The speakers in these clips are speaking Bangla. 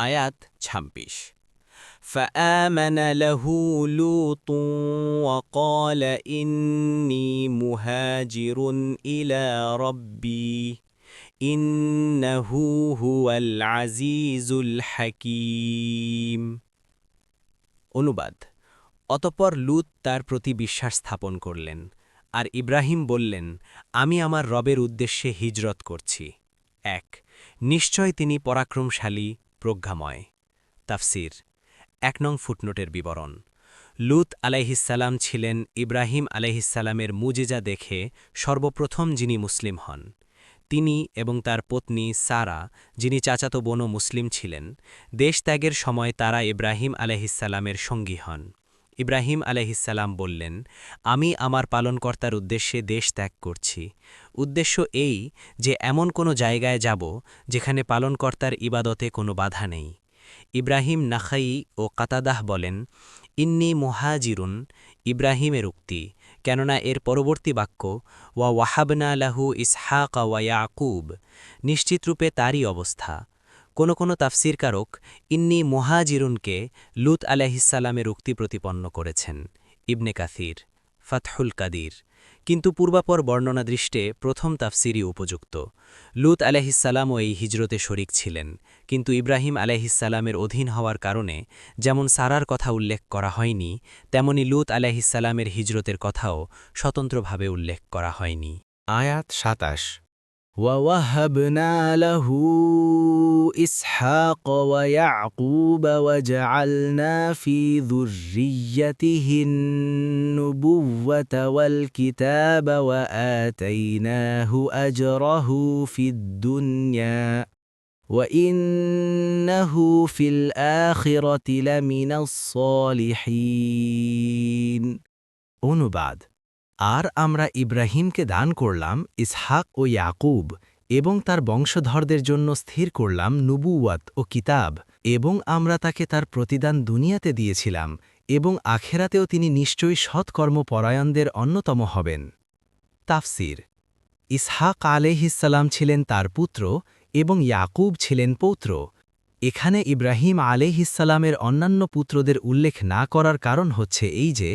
আয়াত ছাব্বিশ فآمن له لوط وقال إني مهاجر إلى ربي إنه هو العزيز الحكيم অনুবাদ অতপর লুত তার প্রতি বিশ্বাস স্থাপন করলেন আর ইব্রাহিম বললেন আমি আমার রবের উদ্দেশ্যে হিজরত করছি এক নিশ্চয় তিনি পরাক্রমশালী প্রজ্ঞাময়। তাফসির, এক নং ফুটনোটের বিবরণ। লুত আলাইহিসাল্লাম ছিলেন ইব্রাহিম আলাইহিসাল্লামের মুজিজা দেখে সর্বপ্রথম যিনি মুসলিম হন। তিনি এবং তার পত্নী সারা, যিনি চাচাতো বোনও মুসলিম ছিলেন, দেশ ত্যাগের সময় তারা ইব্রাহিম আলহিসাল্লামের সঙ্গী হন। ইব্রাহিম আলহিসাল্লাম বললেন, আমি আমার পালনকর্তার উদ্দেশ্যে দেশ ত্যাগ করছি। উদ্দেশ্য এই যে এমন কোনো জায়গায় যাব যেখানে পালনকর্তার ইবাদতে কোনো বাধা নেই। ইব্রাহিম নাখাই ও কাতাদাহ বলেন, ইন্নি মোহাজিরুন, ইব্রাহিমের উক্তি, কেননা এর পরবর্তী বাক্য, ওয়া ওয়াহাবনা লাহু ইসহাক ওয়া ইয়াকুব, নিশ্চিতরূপে তারই অবস্থা। কোনো কোনো তাফসিরকারক ইন্নি মোহাজিরুনকে লুত আলাহিসাল্লামের উক্তি প্রতিপন্ন করেছেন, ইবনে কাসির, ফাতহুল কাদির। কিন্তু পূর্বাপর বর্ণনা দৃষ্টে প্রথম তাফসিরই উপযুক্ত। লুত আলাহিসাল্লামও এই হিজরতে শরিক ছিলেন, কিন্তু ইব্রাহিম আলাহিসাল্লামের অধীন হওয়ার কারণে যেমন সারার কথা উল্লেখ করা হয়নি, তেমনি লুত আলাহিসাল্লামের হিজরতের কথাও স্বতন্ত্রভাবে উল্লেখ করা হয়নি। আয়াত সাতাশ ووهبنا له إسحاق ويعقوب وجعلنا في ذريته النبوة والكتاب وآتيناه أجره في الدنيا وإنه في الآخرة لمن الصالحين. ونبعد আর আমরা ইব্রাহিমকে দান করলাম, ইসহাক ও ইয়াকুব, এবং তার বংশধরদের জন্য স্থির করলাম নুবুয়াত ও কিতাব, এবং আমরা তাকে তার প্রতিদান দুনিয়াতে দিয়েছিলাম, এবং আখেরাতেও তিনি নিশ্চয়ই সৎকর্মপরায়ণদের অন্যতম হবেন। তাফসির। ইসহাক আলেহিসাল্লাম ছিলেন তার পুত্র, এবং ইয়াকুব ছিলেন পৌত্র। এখানে ইব্রাহিম আলেহিসাল্লামের অন্যান্য পুত্রদের উল্লেখ না করার কারণ হচ্ছে এই যে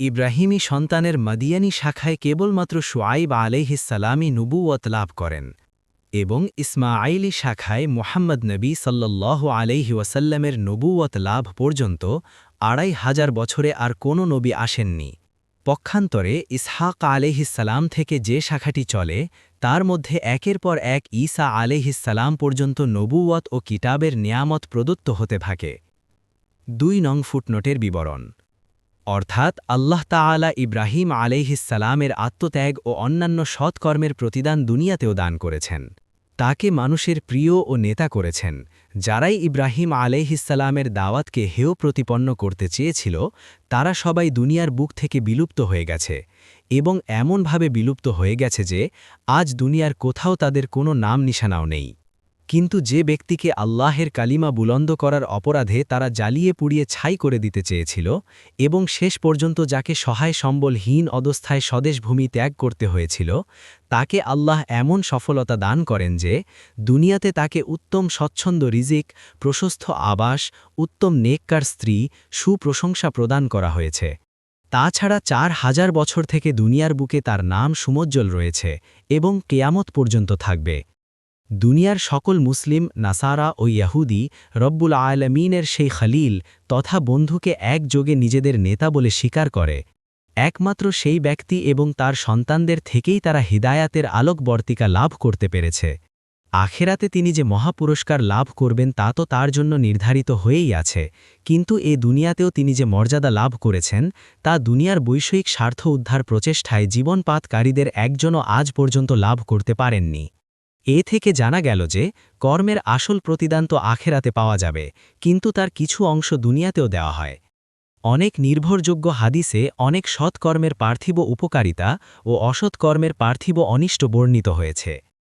ইব্রাহিমী সন্তানের মদিয়ানি শাখায় কেবলমাত্র সোয়াইব আলাইহিসালামই নুবুয়ত লাভ করেন এবং ইসমাআইলি শাখায় মোহাম্মদ নবী সাল্লাহ আলাইহি ওয়াসাল্লামের নবুয়ত লাভ পর্যন্ত আড়াই হাজার বছরে আর কোনো নবী আসেননি। পক্ষান্তরে ইসহাক আলেহিসাল্লাম থেকে যে শাখাটি চলে, তার মধ্যে একের পর এক ঈসা আলেহিসাল্লাম পর্যন্ত নবুয়ত ও কিতাবের নিয়ামত প্রদত্ত হতে থাকে। দুই নং ফুটনোটের বিবরণ অর্থাৎ আল্লাহ তাআলা ইব্রাহিম আলাইহিসালামের আত্মত্যাগ ও অন্যান্য সৎকর্মের প্রতিদান দুনিয়াতেও দান করেছেন। তাকে মানুষের প্রিয় ও নেতা করেছেন, যারাই ইব্রাহিম আলাইহিসালামের দাওয়াতকে হেয় প্রতিপন্ন করতে চেয়েছিল, তারা সবাই দুনিয়ার বুক থেকে বিলুপ্ত হয়ে গেছে এবং এমনভাবে বিলুপ্ত হয়ে গেছে যে, আজ দুনিয়ার কোথাও তাদের কোনো নাম নিশানাও নেই। কিন্তু যে ব্যক্তিকে আল্লাহের কালিমা বুলন্দ করার অপরাধে তারা জ্বালিয়ে পুড়িয়ে ছাই করে দিতে চেয়েছিল এবং শেষ পর্যন্ত যাকে সহায় সম্বলহীন অবস্থায় স্বদেশভূমি ত্যাগ করতে হয়েছিল, তাকে আল্লাহ এমন সফলতা দান করেন যে দুনিয়াতে তাকে উত্তম স্বচ্ছন্দ রিজিক, প্রশস্ত আবাস, উত্তম নেককার স্ত্রী, সুপ্রশংসা প্রদান করা হয়েছে। তাছাড়া চার হাজার বছর থেকে দুনিয়ার বুকে তার নাম সুমজ্জ্বল রয়েছে এবং কেয়ামত পর্যন্ত থাকবে। দুনিয়ার সকল মুসলিম, নাসারা ও ইয়াহুদি রব্বুল আলমিনের সেই খলিল তথা বন্ধুকে একযোগে নিজেদের নেতা বলে স্বীকার করে। একমাত্র সেই ব্যক্তি এবং তার সন্তানদের থেকেই তারা হিদায়াতের আলোকবর্তিকা লাভ করতে পেরেছে। আখেরাতে তিনি যে মহাপুরস্কার লাভ করবেন তা তো তার জন্য নির্ধারিত হয়েই আছে, কিন্তু এ দুনিয়াতেও তিনি যে মর্যাদা লাভ করেছেন, তা দুনিয়ার বৈষয়িক স্বার্থ উদ্ধার প্রচেষ্টায় জীবনপাতকারীদের একজনও আজ পর্যন্ত লাভ করতে পারেননি। এ থেকে জানা গেল যে, কর্মের আসল প্রতিদান তো আখেরাতে পাওয়া যাবে, কিন্তু তার কিছু অংশ দুনিয়াতেও দেওয়া হয়। অনেক নির্ভরযোগ্য হাদিসে অনেক সৎকর্মের পার্থিব উপকারিতা ও অসৎকর্মের পার্থিব অনিষ্ট বর্ণিত হয়েছে।